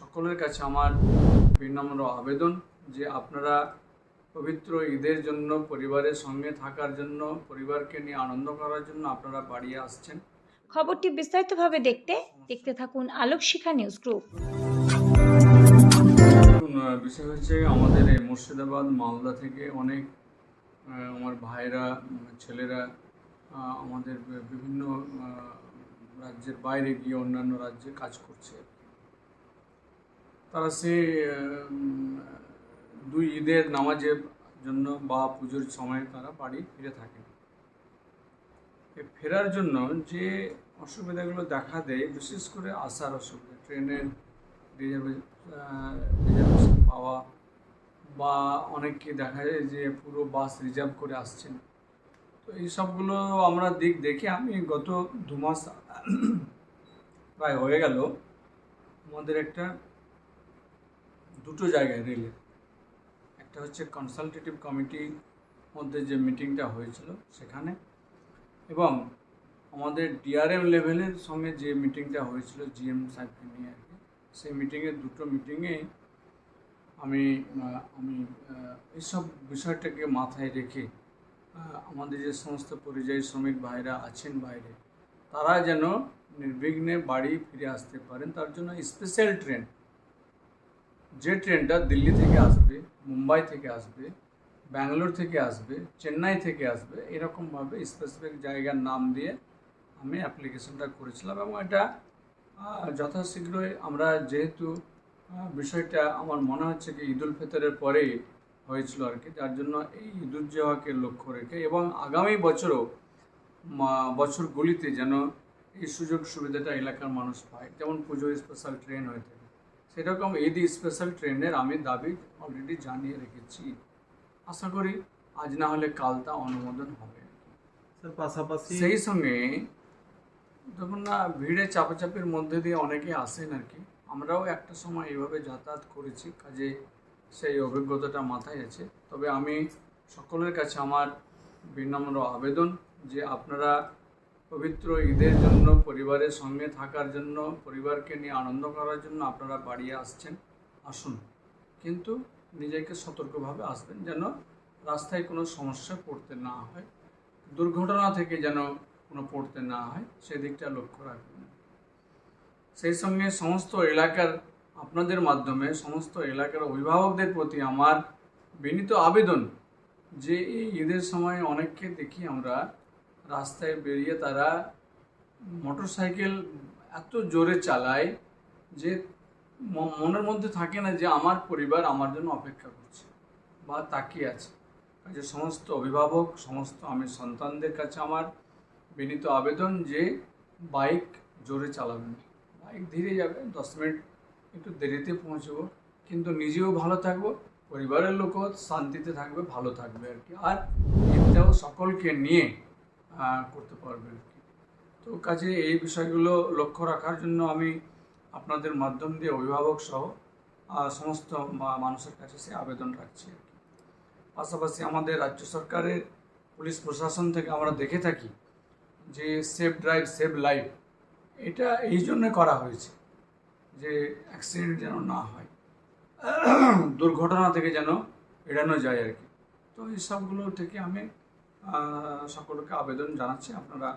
সকলের কাছে আমার বিনম্র আবেদন যে আপনারা পবিত্র ঈদের জন্য পরিবারের সঙ্গে থাকার জন্য পরিবারকে নিয়ে আনন্দ করার জন্য আপনারা বাড়ি আসছেন। খবরটি বিস্তারিতভাবে দেখতে দেখতে থাকুন আলোক শিখা নিউজ গ্রুপ। বিষয় হচ্ছে আমাদের এই মুর্শিদাবাদ মালদা থেকে অনেক আমার ভাইরা ছেলেরা আমাদের বিভিন্ন রাজ্যের বাইরে গিয়ে অন্যান্য রাজ্যে কাজ করছে। তারা সে দুই ঈদের নামাজের জন্য বা পুজোর সময় তারা বাড়ি ফিরে থাকে ফেরার জন্য যে অসুবিধাগুলো দেখা দেয়, বিশেষ করে আসার অসুবিধা, ট্রেনের রিজার্ভেশন পাওয়া বা অনেককে দেখা যায় যে পুরো বাস রিজার্ভ করে আসছেন। তো এই সবগুলো আমরা দিক দেখে আমি গত দু মাস, প্রায় হয়ে গেল। আমাদের একটা দুটো জায়গায় রেলের একটা হচ্ছে কনসালটেটিভ কমিটির মধ্যে যে মিটিংটা হয়েছিল সেখানে। এবং আমাদের ডিআরএম লেভেলের সঙ্গে যে মিটিংটা হয়েছিল জিএম সাহেবকে নিয়ে আর কি সেই মিটিংয়ে দুটো মিটিংয়ে আমি আমি এইসব বিষয়টাকে মাথায় রেখে আমাদের যে সমস্ত পরিযায়ী শ্রমিক ভাইরা আছেন বাইরে, তারা যেন নির্বিঘ্নে বাড়ি ফিরে আসতে পারেন। তার জন্য স্পেশাল ট্রেন যে ট্রেনটা দিল্লি থেকে আসবে, মুম্বাই থেকে আসবে, ব্যাঙ্গালোর থেকে আসবে, চেন্নাই থেকে আসবে, এরকমভাবে স্পেসিফিক জায়গার নাম দিয়ে আমি অ্যাপ্লিকেশনটা করেছিলাম এবং এটা যথাশীঘ্রই আমরা যেহেতু বিষয়টা আমার মনে হচ্ছে কি ঈদুল ফিতরের পরেই হয়েছিল আর কি, যার জন্য এই ঈদুজ্জোহাকে লক্ষ্য রেখে এবং আগামী বছরও বছরগুলিতে যেন এই সুযোগ সুবিধাটা এলাকার মানুষ পায়। যেমন পুজো স্পেশাল ট্রেন হয়ে থাকে। সেরকম ঈদ স্পেশাল ট্রেনের আমি দাবি অলরেডি জানিয়ে রেখেছি। আশা করি আজ না হলে কাল তা অনুমোদন হবে। স্যার পাশাপাশি সেই সঙ্গে দেখুন না ভিড়ে চাপাচাপির মধ্যে দিয়ে অনেকে আসেন আর কি। আমরাও একটা সময় এইভাবে যাতায়াত করেছি কাজে সেই অভিজ্ঞতাটা মাথায় আছে। তবে আমি সকলের কাছে আমার বিনম্র আবেদন যে আপনারা পবিত্র ঈদের জন্য, পরিবারের সঙ্গে থাকার জন্য, পরিবারকে নিয়ে আনন্দ করার জন্য আপনারা বাড়ি আসছেন, আসুন। কিন্তু নিজেকে সতর্কভাবে আসবেন যেন রাস্তায় কোনো সমস্যায় পড়তে না হয়, দুর্ঘটনা থেকে যেন কোনো পড়তে না হয় সেদিকটা লক্ষ্য রাখবেন। সেই সঙ্গে সমস্ত এলাকার, আপনাদের মাধ্যমে সমস্ত এলাকার অভিভাবকদের প্রতি আমার বিনীত আবেদন যে এই ঈদের সময় অনেককে দেখি আমরা রাস্তায় বেরিয়ে তারা মোটরসাইকেল এত জোরে চালায় যে মনের মধ্যে থাকে না যে আমার পরিবার আমার জন্য অপেক্ষা করছে বা তাকিয়ে আছে। কাজে সমস্ত অভিভাবক, সমস্ত আমি সন্তানদের কাছে আমার বিনীত আবেদন যে বাইক জোরে চালাবেন। বাইক ধীরে যাবে, দশ মিনিট একটু দেরিতে পৌঁছবো, কিন্তু নিজেও ভালো থাকব, পরিবারের লোকও শান্তিতে থাকবে, ভালো থাকবে আর কি। আর এটাও সকলকে নিয়ে করতে পারবে আর কি? তো কাজে এই বিষয়গুলো লক্ষ্য রাখার জন্য আমি আপনাদের মাধ্যম দিয়ে অভিভাবক সহ সমস্ত মানুষের কাছে সে আবেদন রাখছি পাশাপাশি আমাদের রাজ্য সরকারের, পুলিশ প্রশাসন থেকে আমরা দেখে থাকি যে সেফ ড্রাইভ সেভ লাইফ, এটা এই জন্য করা হয়েছে যে অ্যাক্সিডেন্ট যেন না হয়, দুর্ঘটনা থেকে যেন এড়ানো যায় আর কি। তো এই সবগুলো থেকে আমি সকলকে আবেদন জানাচ্ছি। আপনারা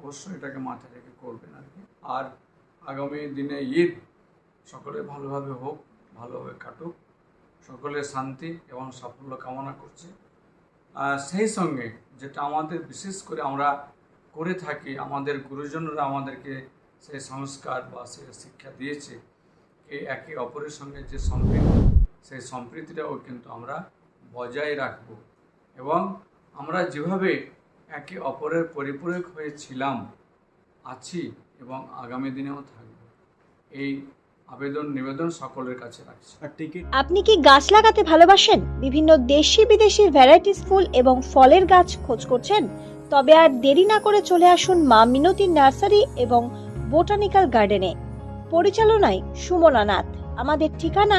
অবশ্যই এটাকে মাথায় রেখে করবেন আর কি। আর আগামী দিনে ঈদ, সকলে ভালোভাবে হোক, ভালোভাবে কাটুক। সকলে শান্তি এবং সাফল্য কামনা করছি। সেই সঙ্গে যেটা আমাদের বিশেষ করে আমরা করে থাকি, আমাদের গুরুজনরা আমাদেরকে সেই সংস্কার বা সে শিক্ষা দিয়েছে, এই একে অপরের সঙ্গে যে সম্প্রীতি সেই সম্প্রীতিটাও কিন্তু আমরা বজায় রাখব। এবং আমরা যেভাবে একে অপরের পরিপূরক হয়েছিলাম আছি এবং আগামী দিনেও থাকব। এই আবেদন নিবেদন সকলের কাছে রাখছি। আর টিকিট আপনি কি গাছ লাগাতে ভালোবাসেন? বিভিন্ন দেশি বিদেশি ভ্যারাইটিস ফুল এবং ফলের গাছ খোঁজ করছেন? তবে আর দেরি না করে চলে আসুন মা মিনতি নার্সারি এবং বোটানিক্যাল গার্ডেনে। পরিচালনায় সুমনা নাথ। আমাদের ঠিকানা